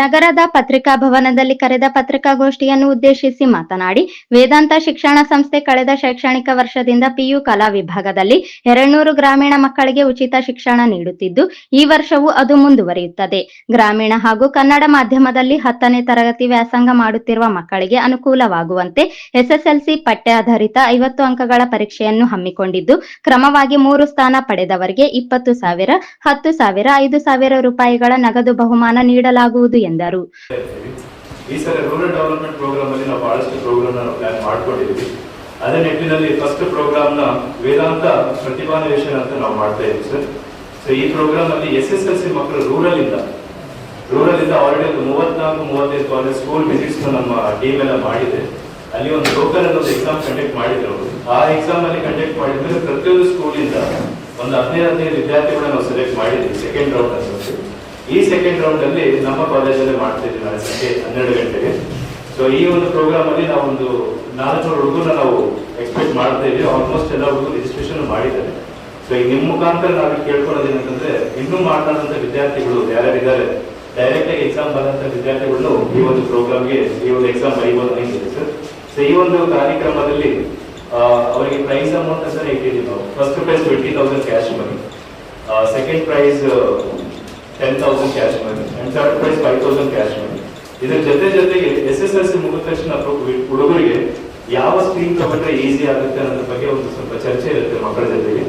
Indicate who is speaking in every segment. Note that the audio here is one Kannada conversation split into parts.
Speaker 1: ನಗರದ ಪತ್ರಿಕಾ ಭವನದಲ್ಲಿ ಕರೆದ ಪತ್ರಿಕಾಗೋಷ್ಠಿಯನ್ನು ಉದ್ದೇಶಿಸಿ ಮಾತನಾಡಿ, ವೇದಾಂತ ಶಿಕ್ಷಣ ಸಂಸ್ಥೆ ಕಳೆದ ಶೈಕ್ಷಣಿಕ ವರ್ಷದಿಂದ ಪಿಯು ಕಲಾ ವಿಭಾಗದಲ್ಲಿ ಎರಡ್ನೂರು ಗ್ರಾಮೀಣ ಮಕ್ಕಳಿಗೆ ಉಚಿತ ಶಿಕ್ಷಣ ನೀಡುತ್ತಿದ್ದು, ಈ ವರ್ಷವೂ ಅದು ಮುಂದುವರಿಯುತ್ತದೆ. ಗ್ರಾಮೀಣ ಹಾಗೂ ಕನ್ನಡ ಮಾಧ್ಯಮದಲ್ಲಿ ಹತ್ತನೇ ತರಗತಿ ವ್ಯಾಸಂಗ ಮಾಡುತ್ತಿರುವ ಮಕ್ಕಳಿಗೆ ಅನುಕೂಲವಾಗುವಂತೆ ಎಸ್ಎಸ್ಎಲ್ಸಿ ಪಠ್ಯಾಧಾರಿತ ಐವತ್ತು ಅಂಕಗಳ ಪರೀಕ್ಷೆಯನ್ನು ಹಮ್ಮಿಕೊಂಡಿದ್ದು, ಕ್ರಮವಾಗಿ ಮೂರು ಸ್ಥಾನ ಪಡೆದವರಿಗೆ ಇಪ್ಪತ್ತು ಸಾವಿರ, ಹತ್ತು ಸಾವಿರ, ಐದು ಸಾವಿರ ರೂಪಾಯಿಗಳ ನಗದು ಬಹುಮಾನ ನೀಡಲಾಗುವುದು ಎಂದರು.
Speaker 2: ಈ ಸಲ ರೂರಲ್ ಡೆವಲಪ್ಮೆಂಟ್ ಪ್ರೋಗ್ರಾಮ್ ಅಲ್ಲಿ ನಾವು ಬಹಳಷ್ಟು ಪ್ರೋಗ್ರಾಮ್ ಪ್ಲಾನ್ ಮಾಡ್ಕೊಂಡಿದ್ದೀವಿ ಅದೇ ನಿಟ್ಟಿನಲ್ಲಿ ಫಸ್ಟ್ ಪ್ರೋಗ್ರಾಮ್ನ ವೇದಾಂತ ಪ್ರತಿಭಾನ್ವೇಷಣ ಅಂತ ನಾವು ಮಾಡ್ತಾ ಇದ್ದೀವಿ ಸರ್ ಸೊ ಈ ಪ್ರೋಗ್ರಾಮ್ ಅಲ್ಲಿ ಎಸ್ ಎಸ್ ಎಲ್ ಸಿ ಮಕ್ಕಳು ರೂರಲ್ ಇಂದ ರೂರಲ್ ಇಂದ ಆಲ್ರೆಡಿ ಒಂದು ಮೂವತ್ನಾಲ್ಕು, ಮೂವತ್ತೈದು ಕಾಲೇಜ್ ಸ್ಕೂಲ್ ವಿಸಿಟ್ಸ್ ನಮ್ಮ ಟೀಮ್ ಎಲ್ಲ ಮಾಡಿದೆ. ಅಲ್ಲಿ ಒಂದು ಲೋಕಲ್ ಅಲ್ಲಿ ಒಂದು ಎಕ್ಸಾಮ್ ಕಂಡಕ್ಟ್ ಮಾಡಿದ್ರು ಆ ಎಕ್ಸಾಮ್ ಅಲ್ಲಿ ಕಂಡಕ್ಟ್ ಮಾಡಿದ್ರೆ ಪ್ರತಿಯೊಂದು ಸ್ಕೂಲಿಂದ ಒಂದು ಹದಿನೈದು ಹದಿನೈದು ವಿದ್ಯಾರ್ಥಿಗಳನ್ನ ನಾವು ಸೆಲೆಕ್ಟ್ ಮಾಡಿದ್ವಿ ಸೆಕೆಂಡ್ ರೌಂಡ್ ಅಂತ ಈ ಸೆಕೆಂಡ್ ರೌಂಡ್ ಅಲ್ಲಿ ನಮ್ಮ ಕಾಲೇಜಲ್ಲಿ ಮಾಡ್ತಾ ಇದ್ದೀವಿ ನಾಳೆ ಸಂಜೆ ಹನ್ನೆರಡು ಗಂಟೆಗೆ. ಸೊ ಈ ಒಂದು ಪ್ರೋಗ್ರಾಮ್ ಅಲ್ಲಿ ನಾವು ಒಂದು ನಾಲ್ಕುನೂರು ಹುಡುಗರನ್ನ ನಾವು ಎಕ್ಸ್ಪೆಕ್ಟ್ ಮಾಡ್ತಾ ಆಲ್ಮೋಸ್ಟ್ ಎಲ್ಲ ಹುಡುಗರು ರಿಜಿಸ್ಟ್ರೇಷನ್ ಮಾಡಿದ್ದಾರೆ. ಸೊ ಈಗ ನಿಮ್ಮ ಮುಖಾಂತರ ನಾವು ಕೇಳ್ಕೊಳ್ಳೋದು ಏನಂತಂದ್ರೆ, ಇನ್ನೂ ಮಾಡ್ತಾರಂತ ವಿದ್ಯಾರ್ಥಿಗಳು ಯಾರ್ಯಾರಿದ್ದಾರೆ ಡೈರೆಕ್ಟ್ ಆಗಿ ಎಕ್ಸಾಮ್ ಬರೋಂಥ ವಿದ್ಯಾರ್ಥಿಗಳು ಈ ಒಂದು ಪ್ರೋಗ್ರಾಮ್ಗೆ ಈ ಒಂದು ಎಕ್ಸಾಮ್ ಬರೀಬೋದು ಹೇಳಿ ಸರ್ ಸೊ ಈ ಒಂದು ಕಾರ್ಯಕ್ರಮದಲ್ಲಿ ಅವರಿಗೆ ಪ್ರೈಸ್ ಅಮೌಂಟ್ ಸರ್ ಇಟ್ಟಿದ್ದೀವಿ ನಾವು. First prize twenty thousand cash money second prize ten thousand cash money and third prize five thousand cash money ಇದ್ರ ಜೊತೆ ಜೊತೆಗೆ ಎಸ್ ಎಸ್ ಎಲ್ ಸಿ ಮುಗಿದ ತಕ್ಷಣ ಹುಡುಗರಿಗೆ ಯಾವ ಸ್ಟ್ರೀಮ್ ತಗೊಂಡ್ರೆ ಈಸಿ ಆಗುತ್ತೆ ಅನ್ನೋದ್ರ ಬಗ್ಗೆ ಒಂದು ಸ್ವಲ್ಪ ಚರ್ಚೆ ಇರುತ್ತೆ ಮಕ್ಕಳ ಜೊತೆಗೆ.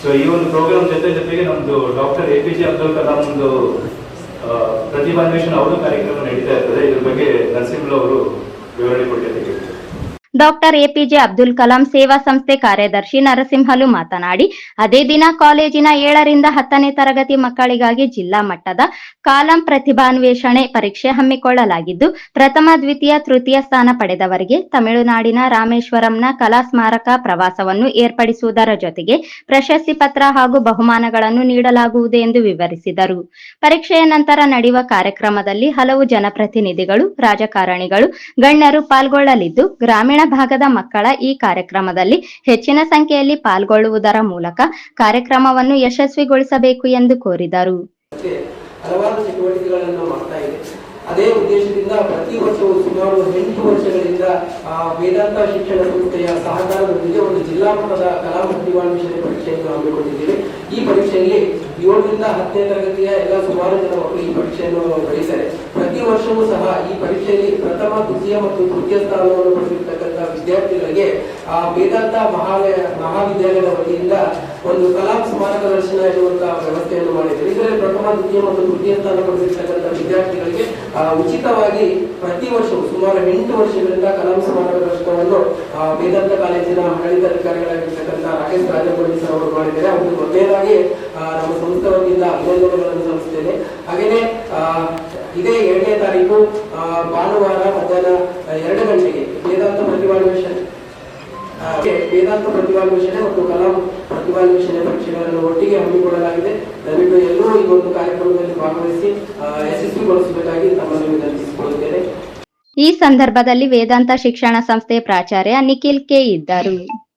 Speaker 2: ಸೊ ಈ ಒಂದು ಪ್ರೋಗ್ರಾಮ್ ಜೊತೆ ಜೊತೆಗೆ ನಮ್ದು doctor A P J Abdul Kalam ಒಂದು ಪ್ರತಿಭಾ ಪ್ರತಿಭಾನ್ವೇಷಣ ಅವರು ಕಾರ್ಯಕ್ರಮ ನಡೀತಾ ಇರ್ತದೆ. ಇದ್ರ ಬಗ್ಗೆ ನರಸಿಂಹಲ್ ಅವರು ವಿವರಣೆ ಕೊಟ್ಟಿದ್ದಾರೆ
Speaker 1: ಡಾಕ್ಟರ್ ಎಪಿಜೆ ಅಬ್ದುಲ್ ಕಲಾಂ ಸೇವಾ ಸಂಸ್ಥೆ ಕಾರ್ಯದರ್ಶಿ ನರಸಿಂಹಲು ಮಾತನಾಡಿ, ಅದೇ ದಿನ ಕಾಲೇಜಿನ ಏಳರಿಂದ ಹತ್ತನೇ ತರಗತಿ ಮಕ್ಕಳಿಗಾಗಿ ಜಿಲ್ಲಾ ಮಟ್ಟದ ಕಾಲಂ ಪ್ರತಿಭಾನ್ವೇಷಣೆ ಪರೀಕ್ಷೆ ಹಮ್ಮಿಕೊಳ್ಳಲಾಗಿದ್ದು, ಪ್ರಥಮ, ದ್ವಿತೀಯ, ತೃತೀಯ ಸ್ಥಾನ ಪಡೆದವರಿಗೆ ತಮಿಳುನಾಡಿನ ರಾಮೇಶ್ವರಂನ ಕಲಾ ಸ್ಮಾರಕ ಪ್ರವಾಸವನ್ನು ಏರ್ಪಡಿಸುವುದರ ಜೊತೆಗೆ ಪ್ರಶಸ್ತಿ ಪತ್ರ ಹಾಗೂ ಬಹುಮಾನಗಳನ್ನು ನೀಡಲಾಗುವುದು ಎಂದು ವಿವರಿಸಿದರು. ಪರೀಕ್ಷೆಯ ನಂತರ ನಡೆಯುವ ಕಾರ್ಯಕ್ರಮದಲ್ಲಿ ಹಲವು ಜನಪ್ರತಿನಿಧಿಗಳು, ರಾಜಕಾರಣಿಗಳು, ಗಣ್ಯರು ಪಾಲ್ಗೊಳ್ಳಲಿದ್ದು, ಗ್ರಾಮೀಣ ಭಾಗದ ಮಕ್ಕಳ ಈ ಕಾರ್ಯಕ್ರಮದಲ್ಲಿ ಹೆಚ್ಚಿನ ಸಂಖ್ಯೆಯಲ್ಲಿ ಪಾಲ್ಗೊಳ್ಳುವುದರ ಮೂಲಕ ಕಾರ್ಯಕ್ರಮವನ್ನು ಯಶಸ್ವಿಗೊಳಿಸಬೇಕು ಎಂದು ಕೋರಿದರು.
Speaker 3: ಹಲವಾರು ಚಟುವಟಿಕೆಗಳನ್ನು ಮಾಡ್ತಾ ಇದೆ. ಅದೇ ಉದ್ದೇಶದಿಂದ ಪ್ರತಿ ವರ್ಷವೂ ಸುಮಾರು ಎಂಟು ವರ್ಷಗಳಿಂದ ವೇದಾಂತ ಶಿಕ್ಷಣ ಸಂಸ್ಥೆಯ ಸಹಕಾರದೊಂದಿಗೆ ಒಂದು ಜಿಲ್ಲಾ ಮಟ್ಟದ ಕಲಾ ಪ್ರತಿಭಾನ್ವೇಷಣೆ ಪರೀಕ್ಷೆಯನ್ನು ಹಮ್ಮಿಕೊಂಡಿದ್ದೇವೆ. ಈ ಪರೀಕ್ಷೆಯಲ್ಲಿ ಏಳರಿಂದ ಹತ್ತನೇ ತರಗತಿಯ ಎಲ್ಲ ಸುಮಾರು ಜನ ಮಕ್ಕಳು ಈ ಪರೀಕ್ಷೆಯನ್ನು ಬರೀತಾರೆ. ಪ್ರತಿ ವರ್ಷವೂ ಸಹ ಈ ಪರೀಕ್ಷೆಯಲ್ಲಿ ದ್ವಿತೀಯ ಮತ್ತು ತೃತೀಯ ಸ್ಥಾನವನ್ನು ಪಡೆದಿರ್ತಕ್ಕಂಥ ವಿದ್ಯಾರ್ಥಿಗಳಿಗೆ ಆ ವೇದಾಂತ ಮಹಾಲಯ, ಮಹಾವಿದ್ಯಾಲಯದ ವತಿಯಿಂದ ಒಂದು ಕಲಾ ಸ್ಮಾರಕ ದರ್ಶನ ಎನ್ನುವಂತಹ ವ್ಯವಸ್ಥೆಯನ್ನು ಮಾಡಿದ್ದಾರೆ ಇದರಲ್ಲಿ ಪ್ರಥಮ, ದ್ವಿತೀಯ ಮತ್ತು ತೃತೀಯ ಸ್ಥಾನ ಪಡೆದಿರ್ತಕ್ಕಂಥ ವಿದ್ಯಾರ್ಥಿಗಳಿಗೆ ಉಚಿತವಾಗಿ ಪ್ರತಿ ವರ್ಷವೂ ಸುಮಾರು ಎಂಟು ವರ್ಷಗಳಿಂದ ಕಲಾ ಸ್ಮಾರಕ ದರ್ಶನವನ್ನು ವೇದಾಂತ ಕಾಲೇಜಿನ ಆಡಳಿತಾಧಿಕಾರಿಗಳಾಗಿರ್ತಕ್ಕಂಥ ರಾಕೇಶ್ ರಾಜಗೋಡಿ ಸರ್ ಅವರು ಮಾಡಿದ್ದಾರೆ. ಅವರು ಮೊದಲನೇದಾಗಿ ನಮ್ಮ ಸಂಸ್ಥೆ ವತಿಯಿಂದ ಅಭಿನಂದನೆಗಳನ್ನು ಸಲ್ಲಿಸುತ್ತೇನೆ. ಹಾಗೆಯೇ ಆ, ಇದೇ ಎರಡನೇ ತಾರೀಕು ಆ, ಭಾನುವಾರ ಮಧ್ಯಾಹ್ನ ಆ, ಎರಡು ಗಂಟೆಗೆ ವೇದಾಂತ ಪ್ರತಿಭಾನ್ವೇಷಣೆ ಆ, ವೇದಾಂತ ಪ್ರತಿಭಾನ್ವೇಷಣೆ ಮತ್ತು ಕಲಾ ಪ್ರತಿಭಾನ್ವೇಷಣೆ ಪರೀಕ್ಷೆಗಳನ್ನು ಒಟ್ಟಿಗೆ ಹಮ್ಮಿಕೊಳ್ಳಲಾಗಿದೆ. ದಯವಿಟ್ಟು ಎಲ್ಲರೂ ಈ ಒಂದು ಕಾರ್ಯಕ್ರಮದಲ್ಲಿ ಭಾಗವಹಿಸಿ ಯಶಸ್ವಿಗೊಳಿಸಬೇಕಾಗಿ ತಮ್ಮನ್ನು ವಿನಂತಿಸಿಕೊಳ್ಳುತ್ತೇನೆ.
Speaker 1: ಈ ಸಂದರ್ಭದಲ್ಲಿ ವೇದಾಂತ ಶಿಕ್ಷಣ ಸಂಸ್ಥೆ ಪ್ರಾಚಾರ್ಯ ನಿಖಿಲ್ ಕೆ ಇದ್ದರು.